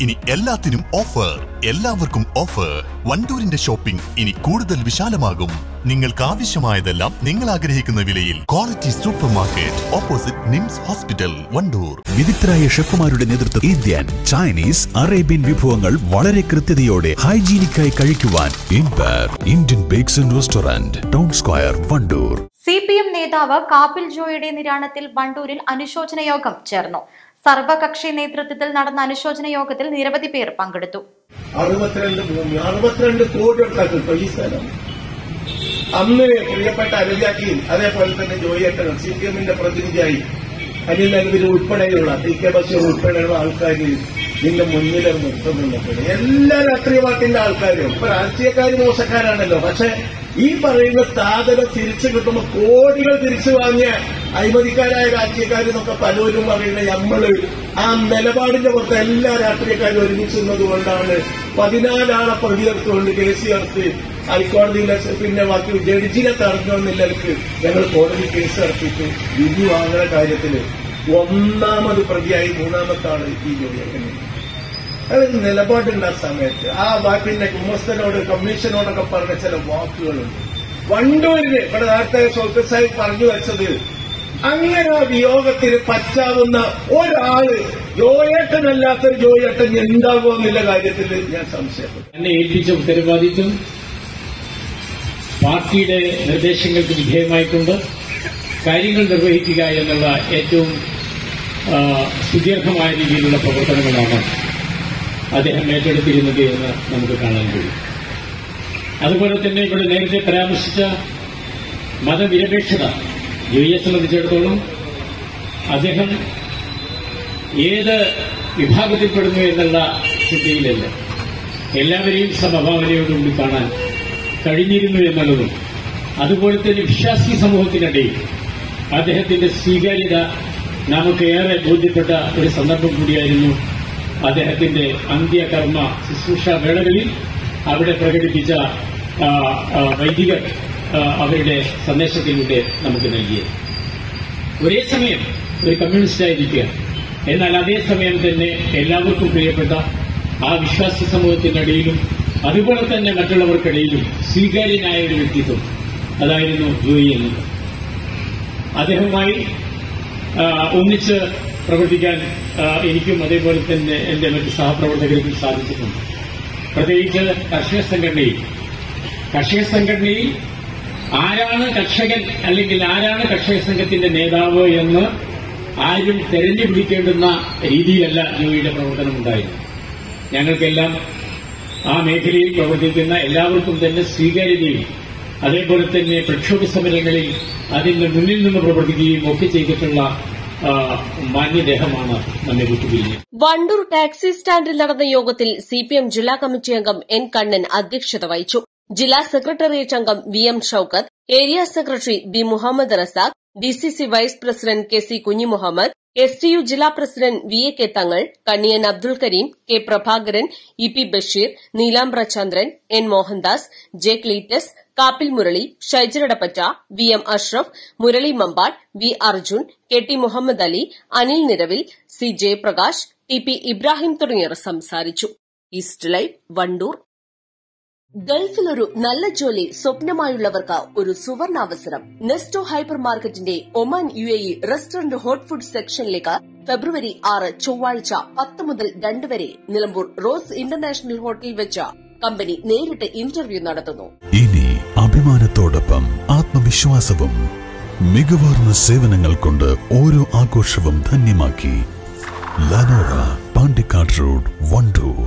ഇനി എല്ലാത്തിനും ഓഫർ എല്ലാവർക്കും ഓഫർ വണ്ടൂരിന്റെ ഷോപ്പിംഗ് ഇനി കൂടുതൽ വിശാലമാകും. നിങ്ങൾക്ക് ആവശ്യമായതെല്ലാം നിങ്ങൾ ആഗ്രഹിക്കുന്ന വിലയിൽ. Quality super market opposite Nims hospital Wandoor. വിദഗ്ധരായ ഷെഫുമാരുടെ നേതൃത്വത്തിൽ ഇന്ത്യൻ ചൈനീസ് അറേബ്യൻ വിഭവങ്ങൾ വളരെ കൃത്യതയോടെ ഹൈജീനിക്കായി കഴിക്കുവാൻ Indian bakes and restaurant town square Wandoor. C P M നേതാവ് കാപ്പിൽ ജോയുടെ നിര്യാണത്തിൽ വണ്ടൂരിൽ അനുശോചന യോഗം ചേർന്നു. സർവകക്ഷി നേതൃത്വത്തിൽ നടന്ന അനുശോചന യോഗത്തിൽ നിരവധി പേർ പങ്കെടുത്തു. കോടി അന്ന് പ്രിയപ്പെട്ട അനുജാക്കിയും അതേപോലെ തന്നെ ജോയിയേട്ടനും സി പി എമ്മിന്റെ പ്രതിനിധിയായി അനിൽ നൽവിൽ ഉൾപ്പെടെയുള്ള ടി കെ ബഷീർ ഉൾപ്പെടെയുള്ള ആൾക്കാർ നിന്റെ മുന്നിൽ നിർത്തുന്നുണ്ട് എല്ലാ രാഷ്ട്രീയ പാർട്ടിന്റെ ആൾക്കാരും ഇപ്പൊ രാഷ്ട്രീയക്കാർ മോശക്കാരാണല്ലോ. പക്ഷെ ഈ പറയുന്ന സ്ഥാപനം തിരിച്ചു കിട്ടുമ്പോൾ കോടികൾ തിരിച്ചു വാങ്ങിയ അഴിമതിക്കാരായ രാഷ്ട്രീയക്കാരെന്നൊക്കെ പലരും പറയുന്ന നമ്മൾ ആ നിലപാടിന്റെ പുറത്ത് എല്ലാ രാഷ്ട്രീയക്കാരും ഒരുമിച്ച് നിന്നതുകൊണ്ടാണ്. പതിനാലാളെ പ്രതിയെടുത്തുകൊണ്ട് കേസ് ചേർത്ത് ഹൈക്കോടതിയിലെ പിന്നെ ബാക്കി ജഡ്ജിനെ തടഞ്ഞോന്നില്ലർക്ക് ഞങ്ങൾ കോടതി കേസ് നടത്തിയിട്ട് വിധി വാങ്ങുന്ന കാര്യത്തിൽ ഒന്നാമത് പ്രതിയായി മൂന്നാമത്താണ് ഈ ജോലിയൊക്കെ അതായത് നിലപാടുണ്ട് ആ സമയത്ത് ആ വാക്കിന്റെ ഗുമസ്തനോട് കമ്മീഷനോടൊക്കെ പറഞ്ഞ ചില വാക്കുകളുണ്ട്. വണ്ടൂരിന് ഇവിടെ നേരത്തെ സോക്കർ സാഹിബ് പറഞ്ഞു വെച്ചത് അങ്ങനെ ആ വിയോഗത്തിന് പറ്റാവുന്ന ഒരാൾ ജോയേട്ടനല്ലാത്തൊരു ജോയേട്ടൻ എന്താകുമെന്നുള്ള കാര്യത്തിൽ ഞാൻ സംശയപ്പെട്ടു. എന്നെ ഏൽപ്പിച്ച ഉത്തരവാദിത്വം പാർട്ടിയുടെ നിർദ്ദേശങ്ങൾക്ക് വിധേയമായിട്ടുണ്ട്. കാര്യങ്ങൾ നിർവഹിക്കുക എന്നുള്ള ഏറ്റവും സുദീർഘമായ രീതിയിലുള്ള പ്രവർത്തനങ്ങളാണ് അദ്ദേഹം ഏറ്റെടുത്തിരുന്നത് എന്ന് നമുക്ക് കാണാൻ കഴിയും. അതുപോലെ തന്നെ ഇവിടെ നേരത്തെ പരാമർശിച്ച മതനിരപേക്ഷത ജോയിയെ സംബന്ധിച്ചിടത്തോളം അദ്ദേഹം ഏത് വിഭാഗത്തിൽപ്പെടുന്നു എന്നുള്ള ചിന്തയിലല്ല. എല്ലാവരെയും സമഭാവനയോടുകൂടി കാണാൻ കഴിഞ്ഞിരുന്നു എന്നുള്ളതും അതുപോലെ തന്നെ വിശ്വാസി സമൂഹത്തിനിടയിൽ അദ്ദേഹത്തിന്റെ സ്വീകാര്യത നമുക്ക് ഏറെ ബോധ്യപ്പെട്ട ഒരു സന്ദർഭം കൂടിയായിരുന്നു അദ്ദേഹത്തിന്റെ അന്ത്യകർമ്മ ശുശ്രൂഷ വേളകളിൽ അവിടെ പ്രകടിപ്പിച്ച വൈദികർ അവരുടെ സന്ദേശത്തിലൂടെ നമുക്ക് നൽകിയത്. ഒരേ സമയം ഒരു കമ്മ്യൂണിസ്റ്റായിരിക്കുക എന്നാൽ അതേ സമയം തന്നെ എല്ലാവർക്കും പ്രിയപ്പെട്ട ആ വിശ്വാസി സമൂഹത്തിനിടയിലും അതുപോലെ തന്നെ മറ്റുള്ളവർക്കിടയിലും സ്വീകാര്യനായ ഒരു വ്യക്തിത്വം. അതായിരുന്നു ജോയി എന്നത് അദ്ദേഹവുമായി ഒന്നിച്ച് പ്രവർത്തിക്കാൻ എനിക്കും അതേപോലെ തന്നെ എന്റെ മറ്റ് സഹപ്രവർത്തകർക്കും സാധിച്ചിട്ടുണ്ട്. പ്രത്യേകിച്ച് കർഷക സംഘടനയിൽ. കർഷക സംഘടനയിൽ ആരാണ് കർഷകൻ അല്ലെങ്കിൽ ആരാണ് കർഷക സംഘത്തിന്റെ നേതാവ് എന്ന് ആരും തെരഞ്ഞു പിടിക്കേണ്ടുന്ന രീതിയിലല്ല ജോയിയുടെ പ്രവർത്തനം ഉണ്ടായിരുന്നു ഞങ്ങൾക്കെല്ലാം ആ മേഖലയിൽ പ്രവർത്തിക്കുന്ന എല്ലാവർക്കും തന്നെ സ്വീകാര്യതയും അതേപോലെ തന്നെ പ്രക്ഷോഭ സമരങ്ങളിൽ അതിന്റെ മുന്നിൽ നിന്ന് പ്രവർത്തിക്കുകയും ഒക്കെ ചെയ്തിട്ടുള്ള വണ്ടൂർ ടാക്സി സ്റ്റാൻഡിൽ നടന്ന യോഗത്തിൽ സിപിഎം ജില്ലാ കമ്മിറ്റി അംഗം എൻ കണ്ണൻ അധ്യക്ഷത വഹിച്ചു. ജില്ലാ സെക്രട്ടേറിയറ്റ് അംഗം V M Shoukath area secretary B Muhammad Razak DCC vice president K C Kunhimuhammad S T U ജില്ലാ president V A K Thangal Kanniyan Abdul Kareem K Prabhakaran E P Basheer Neelambra Chandran N Mohandas J Cleetus Kappil Murali Shaijaradappatta V M Ashraf Murali Mambad V Arjun K T Muhammad Ali Anil Niravil C Jayaprakash T P Ibrahim തുടങ്ങിയവർ സംസാരിച്ചു. East live Wandoor. ഗൾഫിൽ ഒരു നല്ല ജോലി സ്വപ്നമായുള്ളവർക്ക് ഒരു സുവർണാവസരം. Nesto hyper മാർക്കറ്റിന്റെ Oman U A E restaurant hot food സെക്ഷനിലേക്ക് ഫെബ്രുവരി ആറ് ചൊവ്വാഴ്ച പത്ത് മുതൽ രണ്ട് വരെ നിലമ്പൂർ റോസ് ഇന്റർനാഷണൽ ഹോട്ടലിൽ വെച്ച് കമ്പനി നേരിട്ട് ഇന്റർവ്യൂ നടത്തുന്നു. ഇനി അഭിമാനത്തോടൊപ്പം ആത്മവിശ്വാസവും മികവാർന്ന സേവനങ്ങൾ കൊണ്ട് ഓരോ ആഘോഷവും ധന്യമാക്കി ലനോറ പാണ്ടിക്കാട് റോഡ് വണ്ടൂർ